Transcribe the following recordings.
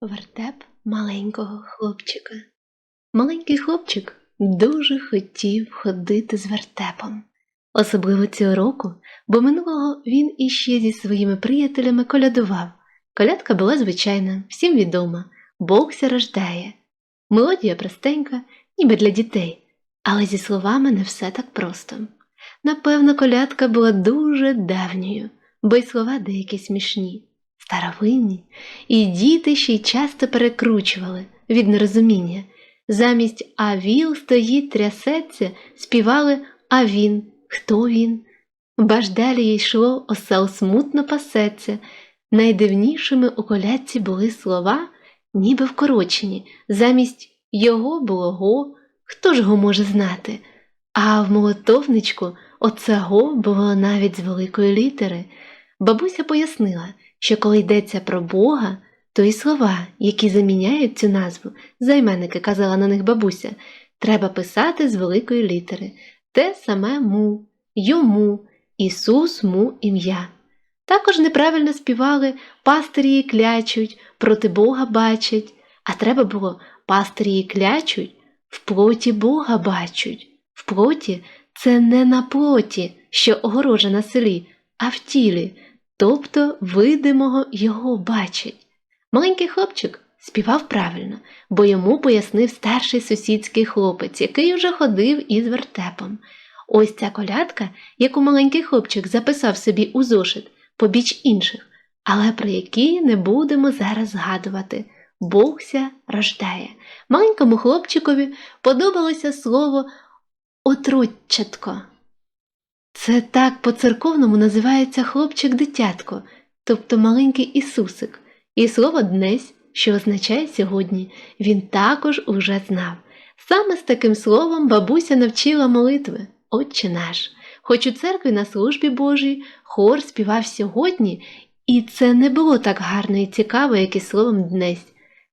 Вертеп маленького хлопчика. Маленький хлопчик дуже хотів ходити з вертепом. Особливо цього року, бо минулого він іще зі своїми приятелями колядував. Колядка була звичайна, всім відома, Бог ся рождає. Мелодія простенька, ніби для дітей, але зі словами не все так просто. Напевно, колядка була дуже давньою, бо й слова деякі смішні, старовинні, і діти ще й часто перекручували від нерозуміння. Замість «А віл стоїть, трясеться, співали «А він, хто він?» Баж далі йшло осел смутно пасеться. Найдивнішими у колядці були слова, ніби вкорочені, замість його було го, хто ж го може знати? А в молотовничку оце го було навіть з великої літери. Бабуся пояснила, що коли йдеться про Бога, то і слова, які заміняють цю назву, займенники казала на них бабуся, треба писати з великої літери. Те саме му, йому, Ісус му ім'я. Також неправильно співали пастирі клячуть, проти Бога бачать, а треба було пастирі клячуть, в плоті Бога бачуть. В плоті це не на плоті, що огорожа на селі, а в тілі, тобто видимого його бачать. Маленький хлопчик співав правильно, бо йому пояснив старший сусідський хлопець, який уже ходив із вертепом. Ось ця колядка, яку маленький хлопчик записав собі у зошит, побіч інших, але про які не будемо зараз згадувати. Богся рождає. Маленькому хлопчикові подобалося слово отрочатко. Це так по-церковному називається хлопчик-дитятко, тобто маленький Ісусик, і слово днесь, що означає сьогодні, він також уже знав. Саме з таким словом бабуся навчила молитви, Отче наш. Хоч у церкві на службі Божій хор співав сьогодні, і це не було так гарно і цікаво, як і словом днесь.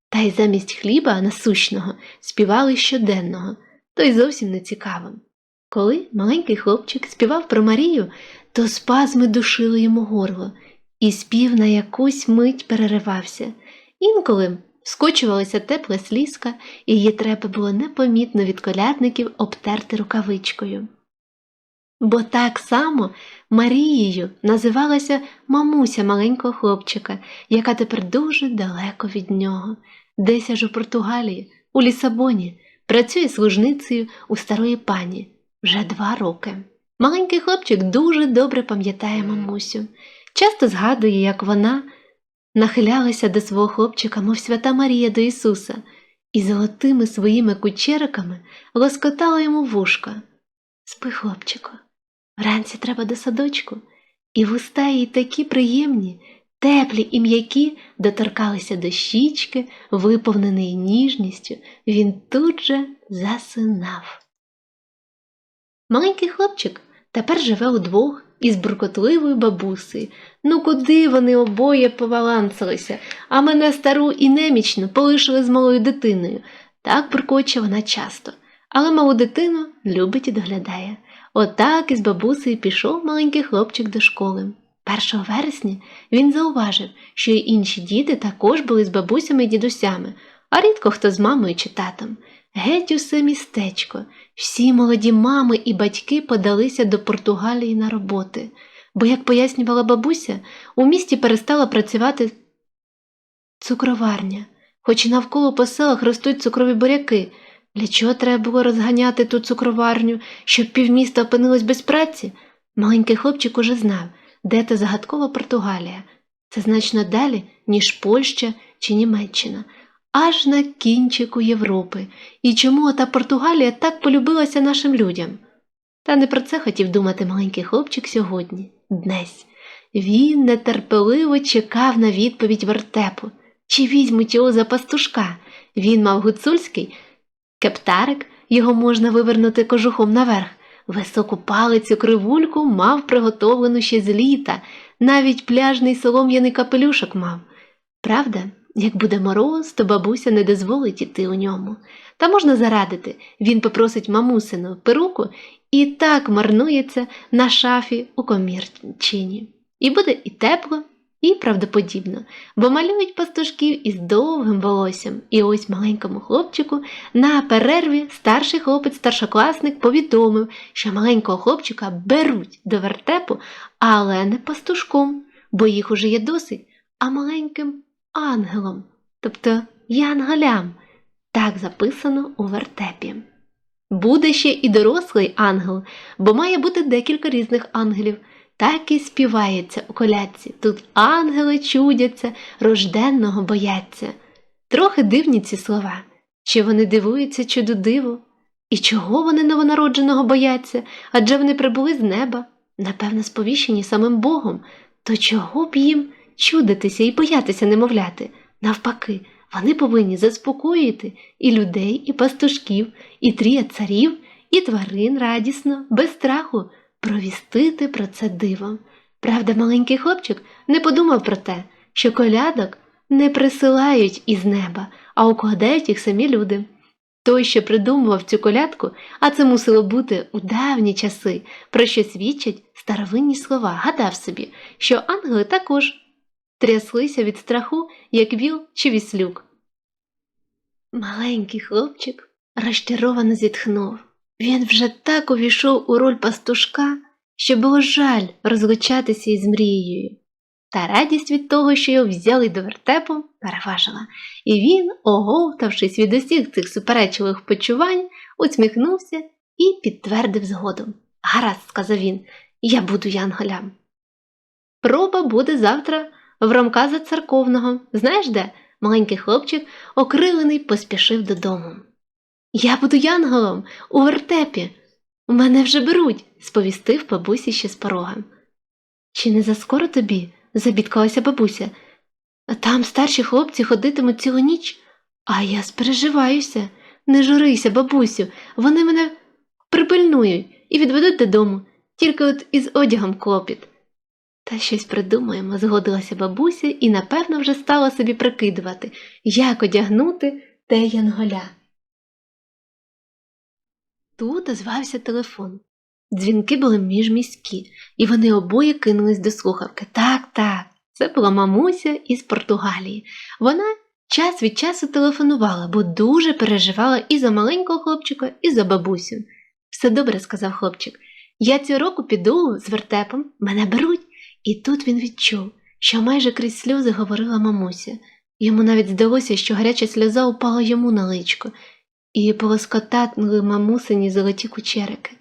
Та й замість хліба насущного співали щоденного, то й зовсім не цікавим. Коли маленький хлопчик співав про Марію, то спазми душили йому горло, і спів на якусь мить переривався. Інколи скочувалася тепла слізка, і її треба було непомітно від колядників обтерти рукавичкою. Бо так само Марією називалася мамуся маленького хлопчика, яка тепер дуже далеко від нього, десь аж у Португалії, у Лісабоні, працює служницею у старої пані вже два роки. Маленький хлопчик дуже добре пам'ятає мамусю, часто згадує, як вона нахилялася до свого хлопчика, мов свята Марія до Ісуса, і золотими своїми кучериками лоскотала йому вушка. Спи, хлопчику, вранці треба до садочку, і вуста їй такі приємні, теплі і м'які доторкалися до щічки, виповненої ніжністю, він тут же засинав. Маленький хлопчик тепер живе удвох із буркотливою бабусею. Ну куди вони обоє повалансилися, а мене стару і немічну полишили з малою дитиною. Так буркоче вона часто, але малу дитину любить і доглядає. Отак із бабусею пішов маленький хлопчик до школи. 1 вересня він зауважив, що й інші діти також були з бабусями і дідусями, а рідко хто з мамою чи татом. Геть усе містечко, всі молоді мами і батьки подалися до Португалії на роботи, бо, як пояснювала бабуся, у місті перестала працювати цукроварня, хоч і навколо по селах ростуть цукрові буряки. Для чого треба було розганяти ту цукроварню, щоб півміста опинилось без праці? Маленький хлопчик уже знав, де та загадкова Португалія. Це значно далі, ніж Польща чи Німеччина аж на кінчику Європи, і чому та Португалія так полюбилася нашим людям. Та не про це хотів думати маленький хлопчик сьогодні, днесь. Він нетерпеливо чекав на відповідь вертепу, чи візьмуть його за пастушка. Він мав гуцульський кептарик, його можна вивернути кожухом наверх. Високу палицю кривульку мав приготовлену ще з літа, навіть пляжний солом'яний капелюшок мав. Правда, як буде мороз, то бабуся не дозволить іти у ньому. Та можна зарадити, він попросить мамусину перуку і так марнується на шафі у комірчині. І буде і тепло, і правдоподібно, бо малюють пастушків із довгим волоссям. І ось маленькому хлопчику на перерві старший хлопець-старшокласник повідомив, що маленького хлопчика беруть до вертепу, але не пастушком, бо їх уже є досить, а маленьким ангелом, тобто янголям. Так записано у вертепі. Буде ще і дорослий ангел, бо має бути декілька різних ангелів. Так і співається у колядці. Тут ангели чудяться, рожденного бояться. Трохи дивні ці слова. Чи вони дивуються чуду диву? І чого вони новонародженого бояться? Адже вони прибули з неба, напевно, сповіщені самим Богом. То чого б їм чудитися і боятися немовляти? Навпаки, вони повинні заспокоїти і людей, і пастушків, і трія царів, і тварин радісно, без страху провістити про це диво. Правда, маленький хлопчик не подумав про те, що колядок не присилають із неба, а укладають їх самі люди. Той, що придумував цю колядку, а це мусило бути у давні часи, про що свідчать старовинні слова, гадав собі, що ангели також тряслися від страху, як віл чи віслюк. Маленький хлопчик розчаровано зітхнув. Він вже так увійшов у роль пастушка, що було жаль розлучатися із мрією. Та радість від того, що його взяли до вертепу, переважила, і він, оговтавшись від усіх цих суперечливих почувань, усміхнувся і підтвердив згодом. Гаразд, сказав він, я буду янголям. Проба буде завтра в Ромказа церковного. Знаєш де? Маленький хлопчик, окрилений, поспішив додому. Я буду янголом у вертепі. Мене вже беруть, сповістив бабусі ще з порога. Чи не заскоро тобі? забідкалася бабуся. Там старші хлопці ходитимуть цілу ніч, а я спереживаюся. Не журися, бабусю, вони мене припильнують і відведуть додому, тільки от із одягом клопіт. Та щось придумаємо, згодилася бабуся і, напевно, вже стала собі прикидувати, як одягнути те янголя. Тут озвався телефон. Дзвінки були міжміські, і вони обоє кинулись до слухавки. Так, так, це була мамуся із Португалії. Вона час від часу телефонувала, бо дуже переживала і за маленького хлопчика, і за бабусю. Все добре, сказав хлопчик. Я цього року піду з вертепом, мене беруть. І тут він відчув, що майже крізь сльози говорила мамуся. Йому навіть здалося, що гаряча сльоза упала йому на личко, і полоскотатнули мамусині золоті кучерики.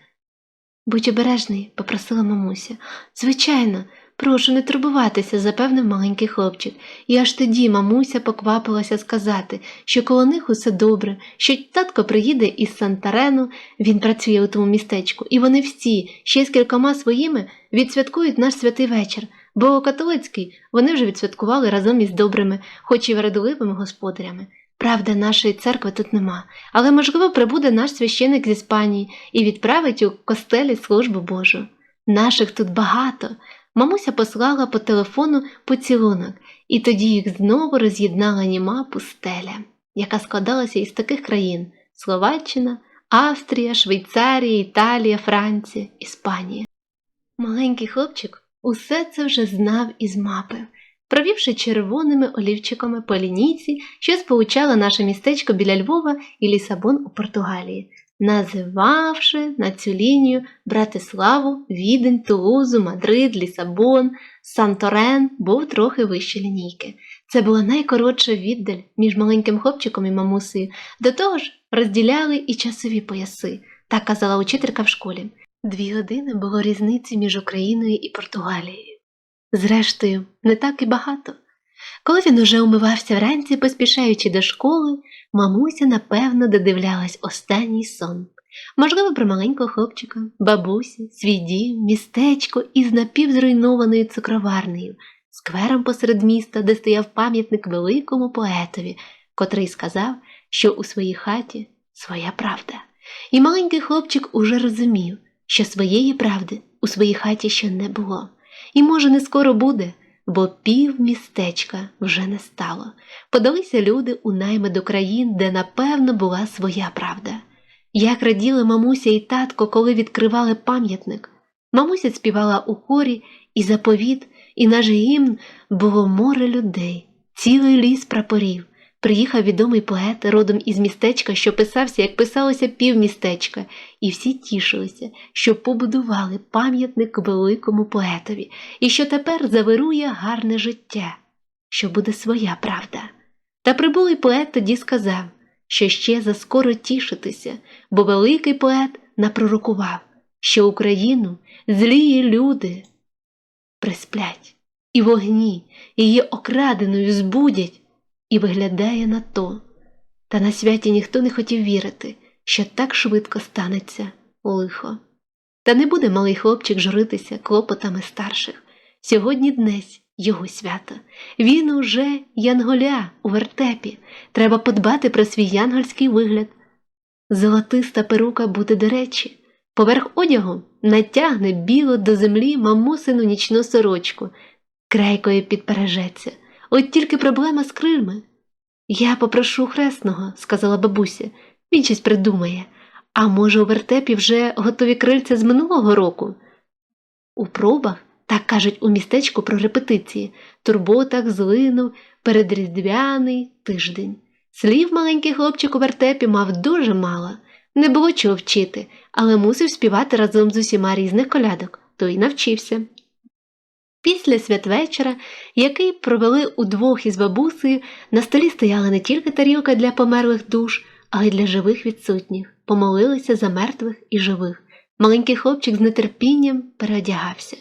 Будь обережний, попросила мамуся. Звичайно, прошу не турбуватися, запевнив маленький хлопчик, і аж тоді мамуся поквапилася сказати, що коло них усе добре, що татко приїде із Сантарену, він працює у тому містечку, і вони всі, ще з кількома своїми, відсвяткують наш святий вечір, бо католицький вони вже відсвяткували разом із добрими, хоч і вредливими господарями. Правда, нашої церкви тут нема, але, можливо, прибуде наш священик з Іспанії і відправить у костелі службу Божу. Наших тут багато. Мамуся послала по телефону поцілунок, і тоді їх знову роз'єднала німа пустеля, яка складалася із таких країн Словаччина, Австрія, Швейцарія, Італія, Франція, Іспанія. Маленький хлопчик усе це вже знав із мапи провівши червоними олівчиками по лінійці, що сполучала наше містечко біля Львова і Лісабон у Португалії, називавши на цю лінію Братиславу, Відень, Тулузу, Мадрид, Лісабон, Санторен був трохи вище лінійки. Це була найкоротша віддаль між маленьким хлопчиком і мамусею, до того ж розділяли і часові пояси, так казала учителька в школі. Дві години було різниці між Україною і Португалією. Зрештою, не так і багато. Коли він уже умивався вранці, поспішаючи до школи, мамуся, напевно, додивлялась останній сон. Можливо, про маленького хлопчика, бабусі, свій дім, містечко із напівзруйнованою цукроварнею, сквером посеред міста, де стояв пам'ятник великому поетові, котрий сказав, що у своїй хаті своя правда. І маленький хлопчик уже розумів, що своєї правди у своїй хаті ще не було. І, може, не скоро буде, бо пів містечка вже не стало. Подалися люди у найми до країн, де, напевно, була своя правда. Як раділи мамуся і татко, коли відкривали пам'ятник. Мамуся співала у хорі і заповіт, і наш гімн було море людей, цілий ліс прапорів. Приїхав відомий поет родом із містечка, що писався, як писалося півмістечка, і всі тішилися, що побудували пам'ятник великому поетові, і що тепер завирує гарне життя, що буде своя правда. Та прибулий поет тоді сказав, що ще заскоро тішитися, бо великий поет напророкував, що Україну злії люди присплять, і вогні її окраденою збудять, і виглядає на то. Та на святі ніхто не хотів вірити, що так швидко станеться лихо. Та не буде малий хлопчик журитися клопотами старших. Сьогодні днесь його свято. Він уже янголя у вертепі. Треба подбати про свій янгольський вигляд. Золотиста перука буде до речі. Поверх одягу натягне біло до землі мамусину нічну сорочку, крейкою підпережеться. От тільки проблема з крильми. Я попрошу хресного, сказала бабуся, він щось придумає. А може, у вертепі вже готові крильця з минулого року? У пробах, так кажуть у містечку про репетиції, турботах злинув передріздвяний тиждень. Слів маленький хлопчик у вертепі мав дуже мало, не було чого вчити, але мусив співати разом з усіма різних колядок, то й навчився. Після святвечора, який провели удвох із бабусею, на столі стояла не тільки тарілка для померлих душ, але й для живих відсутніх, помолилися за мертвих і живих. Маленький хлопчик з нетерпінням переодягався.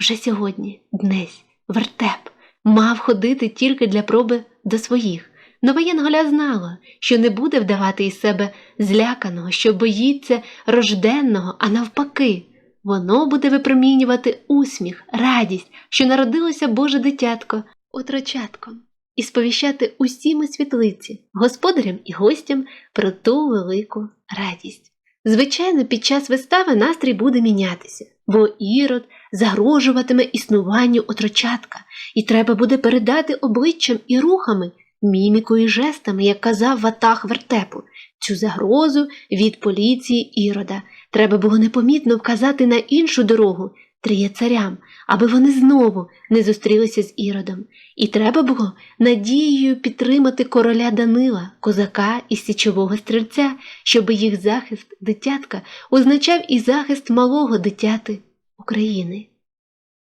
Вже сьогодні, днесь, вертеп, мав ходити тільки для проби до своїх. Нова Янголя знала, що не буде вдавати із себе зляканого, що боїться рожденного, а навпаки. Воно буде випромінювати усміх, радість, що народилося Боже дитятко, отрочатком, і сповіщати усіми світлиці, господарям і гостям про ту велику радість. Звичайно, під час вистави настрій буде мінятися, бо ірод загрожуватиме існуванню отрочатка, і треба буде передати обличчям і рухами, мімікою і жестами, як казав ватах вертепу, цю загрозу від поліції ірода. Треба було непомітно вказати на іншу дорогу тріє царям, аби вони знову не зустрілися з іродом. І треба було надією підтримати короля Данила, козака і січового стрільця, щоб їх захист дитятка означав і захист малого дитяти України.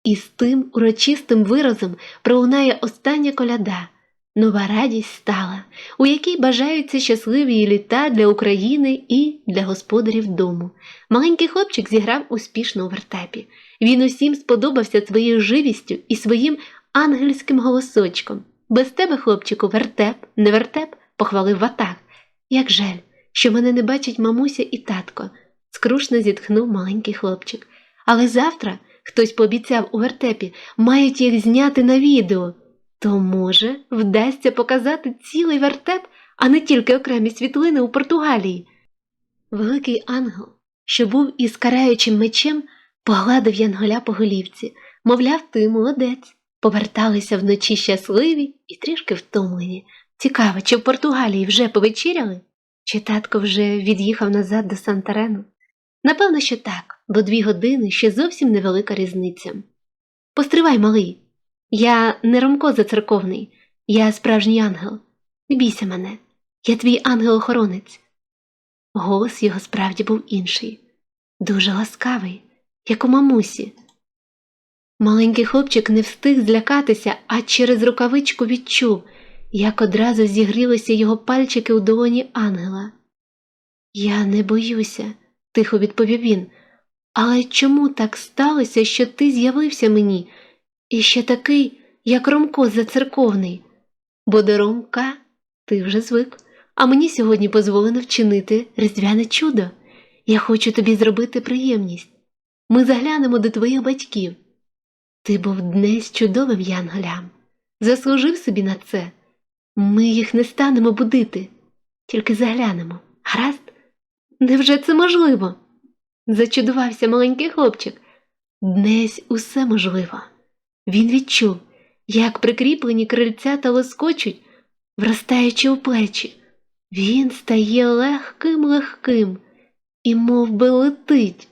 І з тим урочистим виразом пролунає остання коляда. Нова радість стала, у якій бажаються щасливі літа для України і для господарів дому. Маленький хлопчик зіграв успішно у вертепі. Він усім сподобався своєю живістю і своїм ангельським голосочком. Без тебе, хлопчику, вертеп, не вертеп, похвалив ватак. Як жаль, що мене не бачить мамуся і татко, скрушно зітхнув маленький хлопчик. Але завтра хтось пообіцяв у вертепі, мають їх зняти на відео. То, може, вдасться показати цілий вертеп, а не тільки окремі світлини у Португалії. Великий ангел, що був із караючим мечем, погладив Янголя по голівці, мовляв, ти молодець. Поверталися вночі щасливі і трішки втомлені. Цікаво, чи в Португалії вже повечеряли? Чи татко вже від'їхав назад до Сантарену? Напевно, що так, бо дві години ще зовсім невелика різниця. Постривай, малий. Я не Ромко зацерковний, я справжній ангел. Не бійся мене, я твій ангел-охоронець. Голос його справді був інший, дуже ласкавий, як у мамусі. Маленький хлопчик не встиг злякатися, а через рукавичку відчув, як одразу зігрілися його пальчики у долоні ангела. Я не боюся, тихо відповів він. Але чому так сталося, що ти з'явився мені? І ще такий, як Ромко зацерковний, бо до Ромка ти вже звик, а мені сьогодні дозволено вчинити різдвяне чудо. Я хочу тобі зробити приємність. Ми заглянемо до твоїх батьків. Ти був днесь чудовим янголям, заслужив собі на це. Ми їх не станемо будити, тільки заглянемо. Гаразд? Невже це можливо? Зачудувався маленький хлопчик. Днесь усе можливо. Він відчув, як прикріплені крильця та лоскочуть, вростаючи у плечі. Він стає легким легким і мов би, летить.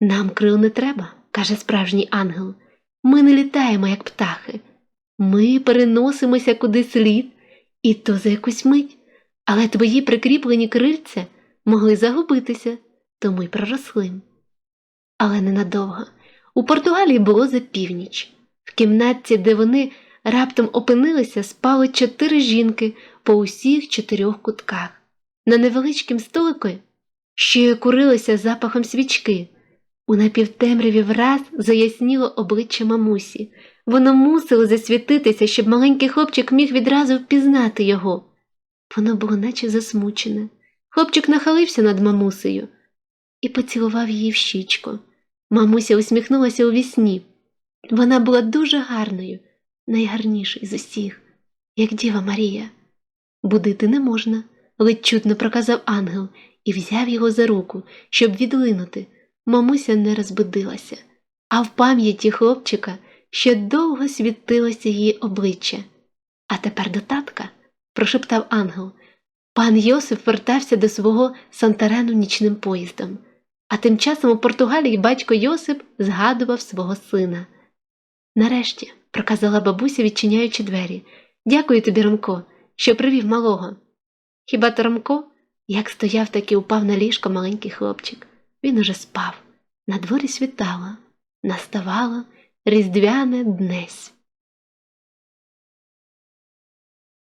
Нам крил не треба, каже справжній ангел. ми не літаємо, як птахи. Ми переносимося куди слід, і то за якусь мить, але твої прикріплені крильця могли загубитися, тому й проросли. Але ненадовго. У Португалії було за північ. В кімнатці, де вони раптом опинилися, спали чотири жінки по усіх чотирьох кутках. На невеличкім столику ще курилися запахом свічки. У напівтемряві враз заясніло обличчя мамусі. Воно мусило засвітитися, щоб маленький хлопчик міг відразу впізнати його. Воно було наче засмучене. Хлопчик нахилився над мамусею і поцілував її в щічку. Мамуся усміхнулася у вісні. Вона була дуже гарною, найгарнішою з усіх, як Діва Марія. Будити не можна, ледь чутно проказав ангел і взяв його за руку, щоб відлинути. Мамуся не розбудилася, а в пам'яті хлопчика ще довго світилося її обличчя. А тепер до татка, прошептав ангел. Пан Йосиф вертався до свого Сантарену нічним поїздом, а тим часом у Португалії батько Йосип згадував свого сина. Нарешті, проказала бабуся, відчиняючи двері, дякую тобі, Ромко, що привів малого. Хіба то Ромко, як стояв, так і упав на ліжко маленький хлопчик. Він уже спав. На дворі світало, наставало різдвяне днесь.